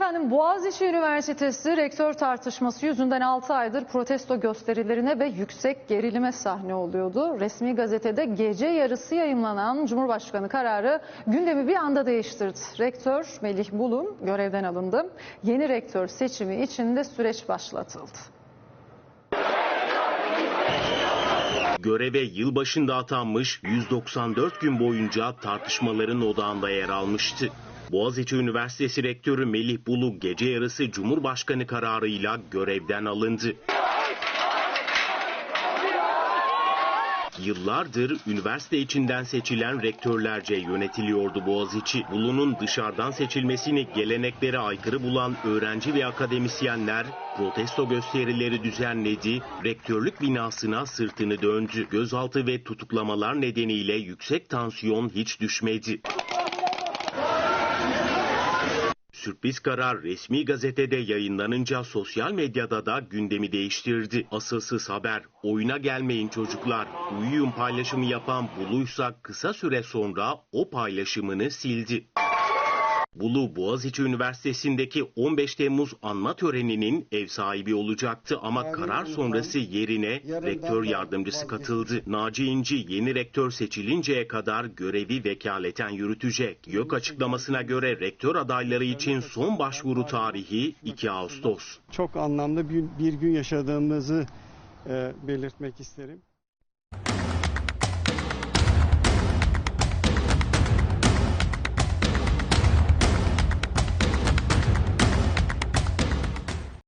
Efendim Boğaziçi Üniversitesi rektör tartışması yüzünden 6 aydır protesto gösterilerine ve yüksek gerilime sahne oluyordu. Resmi gazetede gece yarısı yayımlanan Cumhurbaşkanı kararı gündemi bir anda değiştirdi. Rektör Melih Bulun görevden alındı. Yeni rektör seçimi için de süreç başlatıldı. Göreve yılbaşında atanmış 194 gün boyunca tartışmaların odağında yer almıştı. Boğaziçi Üniversitesi Rektörü Melih Bulu gece yarısı Cumhurbaşkanı kararıyla görevden alındı. Yıllardır üniversite içinden seçilen rektörlerce yönetiliyordu Boğaziçi. Bulu'nun dışarıdan seçilmesini geleneklere aykırı bulan öğrenci ve akademisyenler protesto gösterileri düzenledi, rektörlük binasına sırtını döndü. Gözaltı ve tutuklamalar nedeniyle yüksek tansiyon hiç düşmedi. Sürpriz karar resmi gazetede yayınlanınca sosyal medyada da gündemi değiştirdi. Asılsız haber, oyuna gelmeyin çocuklar, uyuyun paylaşımı yapan Bulu'ysa kısa süre sonra o paylaşımını sildi. Bulu Boğaziçi Üniversitesi'ndeki 15 Temmuz anma töreninin ev sahibi olacaktı ama karar sonrası yerine rektör yardımcısı katıldı. Naci İnci yeni rektör seçilinceye kadar görevi vekaleten yürütecek. YÖK açıklamasına göre rektör adayları için son başvuru tarihi 2 Ağustos. Çok anlamlı bir, bir gün yaşadığımızı e, belirtmek isterim.